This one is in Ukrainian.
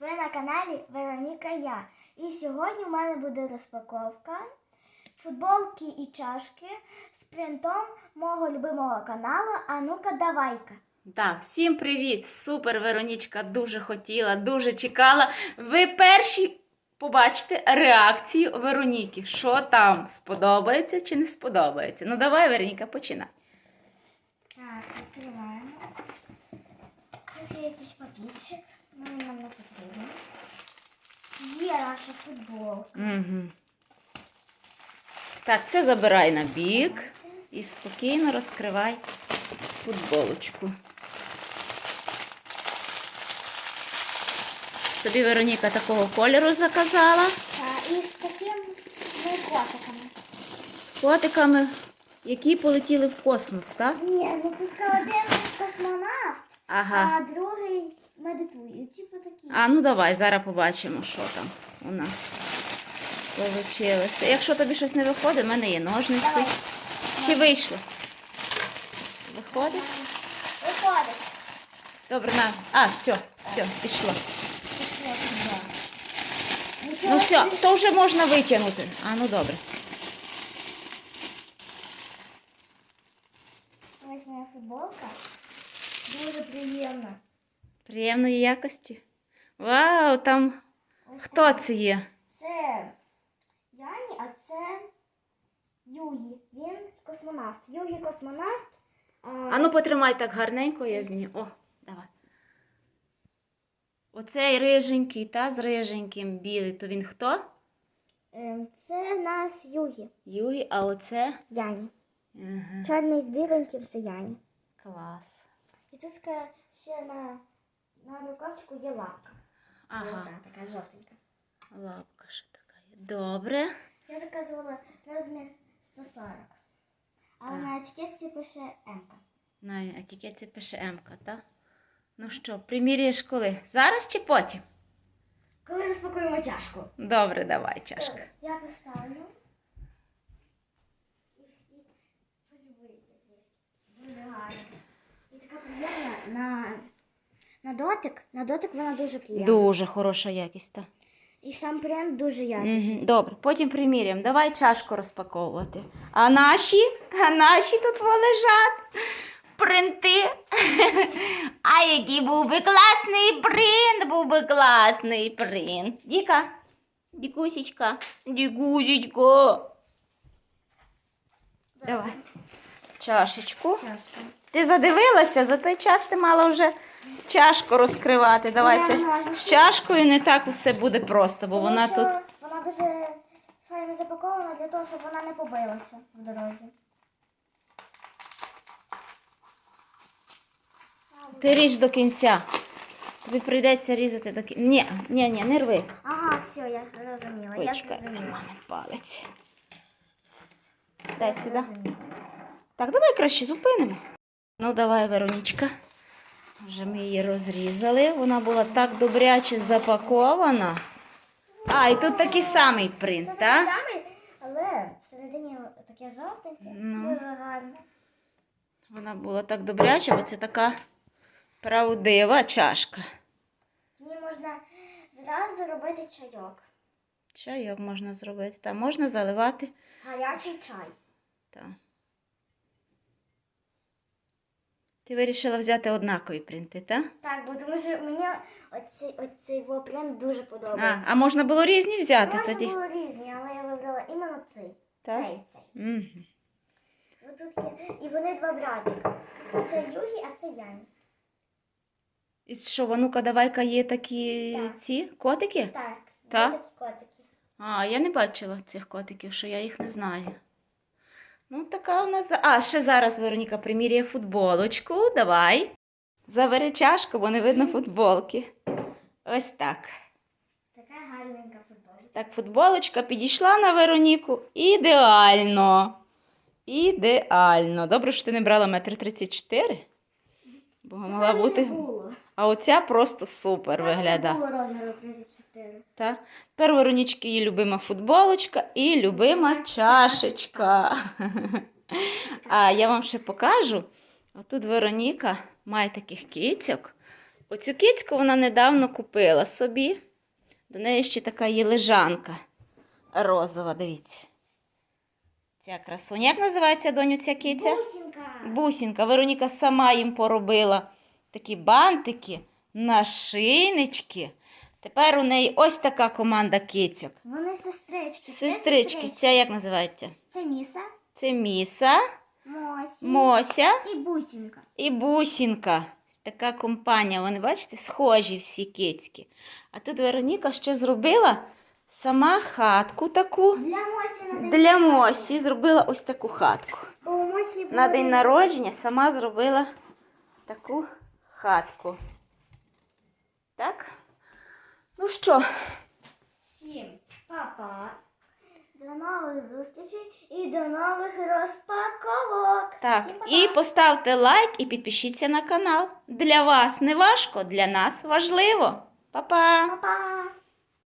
Ви на каналі Вероніка Я. І сьогодні в мене буде розпаковка футболки і чашки з принтом мого любимого каналу Анука Давайка. Да, всім привіт! Супер, Веронічка дуже хотіла, дуже чекала. Ви перші побачите реакцію Вероніки. Що там? Сподобається чи не сподобається? Ну давай, Вероніка, починай. Так, відкриваємо. Тут є якийсь папірчик, ну нам не потрібен. Є наша футболка. Угу. Так, це забирай на бік і спокійно розкривай футболочку. Собі Вероніка такого кольору заказала. Та, і з такими котиками. З котиками, які полетіли в космос, так? Ні, ну тут один космонавт, Ага. а другий медитує. Типу такі. А ну давай, зараз побачимо, що там у нас вийшло. Якщо тобі щось не виходить, в мене є ножниці. Давай. Чи вийшло? Виходить? Виходить. Добре, на. А, все, все, пішло. Пішло туди. Ну все, то вже можна витягнути. А, ну добре. Ось моя футболка. Дуже приємна. Приємної якості. Вау, там Ось хто це є? Це Яні, а це Югі. Він космонавт. Югі космонавт. А, ну потримай так гарненько, я зніму. О, давай. Оцей риженький, та з риженьким білий, то він хто? ем, це нас Югі. Югі, а оце? Яні. Ага. Чорний з біленьким це Яні. Клас. І тут ще на, на рукавчику є лапка. Ага, Золота, така жовтенька. лапка ще така є. Добре. Я заказувала розмір 140. Але Так. на етикетці пише М. На етикетці пише М-ка, так? Ну що, приміряєш коли? Зараз чи потім? Коли розпакуємо чашку. Добре, давай, чашка. Добре, Я поставлю. І всі полюбуються трішки. Дуже гарно. І така приємна на, на дотик. На дотик вона дуже приємна. Дуже хороша якість, так. І сам принт дуже якісний. Угу. Добре, потім приміряємо. Давай чашку розпаковувати. А наші? А наші тут во лежать. Принти. А який був би класний принт, був би класний принт. Діка, дікусічка, дікусічка. Давай. Чашечку. Чашка. Ти задивилася, за той час ти мала вже чашку розкривати. Давай це з чашкою не так усе буде просто, бо вона тут. Вона дуже файно запакована для того, щоб вона не побилася в дорозі. Ти ріж до кінця. Тобі прийдеться різати до кінця. Ні, ні, ні, не рви. Ага, все, я зрозуміла. Я Почекай, зрозуміла. мене палець. Дай сюди. Так, давай краще зупинимо. Ну, давай, Веронічка. Вже ми її розрізали. Вона була так добряче запакована. А, і тут такий самий принт, Це так? такий самий, але всередині таке жовтеньке, Ну. дуже гарно. Вона була так добряча, бо це така правдива чашка. Ній можна зразу робити чайок. Чайок можна зробити. Та можна заливати. Гарячий чай. Та. Ти вирішила взяти однакові принти, так? Так, бо тому що мені оцей, оцей во принт дуже подобається. а можна було різні взяти Можна тоді? було різні, але я вибрала іменно цей. Так? Цей, цей. Угу. Бо тут є. І вони два братика. Це Югі, а це Яні. І що, Ванука, давайка є такі Так. ці котики? Так, є Так? такі котики. А, я не бачила цих котиків, що я їх не знаю. Ну, така у нас. А, ще зараз Вероніка приміряє футболочку. Давай. Забери чашку, бо не видно футболки. Ось так. Така гарненька футболка. Так, футболочка підійшла на Вероніку. Ідеально. Ідеально. Добре, що ти не брала метр тридцять чотири. Бо могла бути. А оця просто супер виглядає. Не було розміру 34. Та? Тепер Веронічки її любима футболочка і любима чашечка. А я вам ще покажу. Отут Вероніка має таких кицьок. Оцю кицьку вона недавно купила собі. До неї ще така є лежанка розова, дивіться. Ця красуня. Як називається доню ця киця? Бусинка. Бусінка. Вероніка сама їм поробила такі бантики, нашинички. Тепер у неї ось така команда кицьок. Вони сестрички. Сестрички, ця як називається? Це Міса, Це Міса, Мосі Мося і Бусинка. і Бусінка. Така компанія. Вони, бачите, схожі всі кицьки. А тут Вероніка ще зробила сама хатку таку. Для Мосі. Для Мосі зробила ось таку хатку. Бо у Мосі На день народження сама зробила таку хатку. Так? Ну що, Всім па-па. До нових зустрічей і до нових розпаковок. так, Всім і поставте лайк і підпишіться на канал. Для вас не важко, для нас важливо. Па-па! Па-па.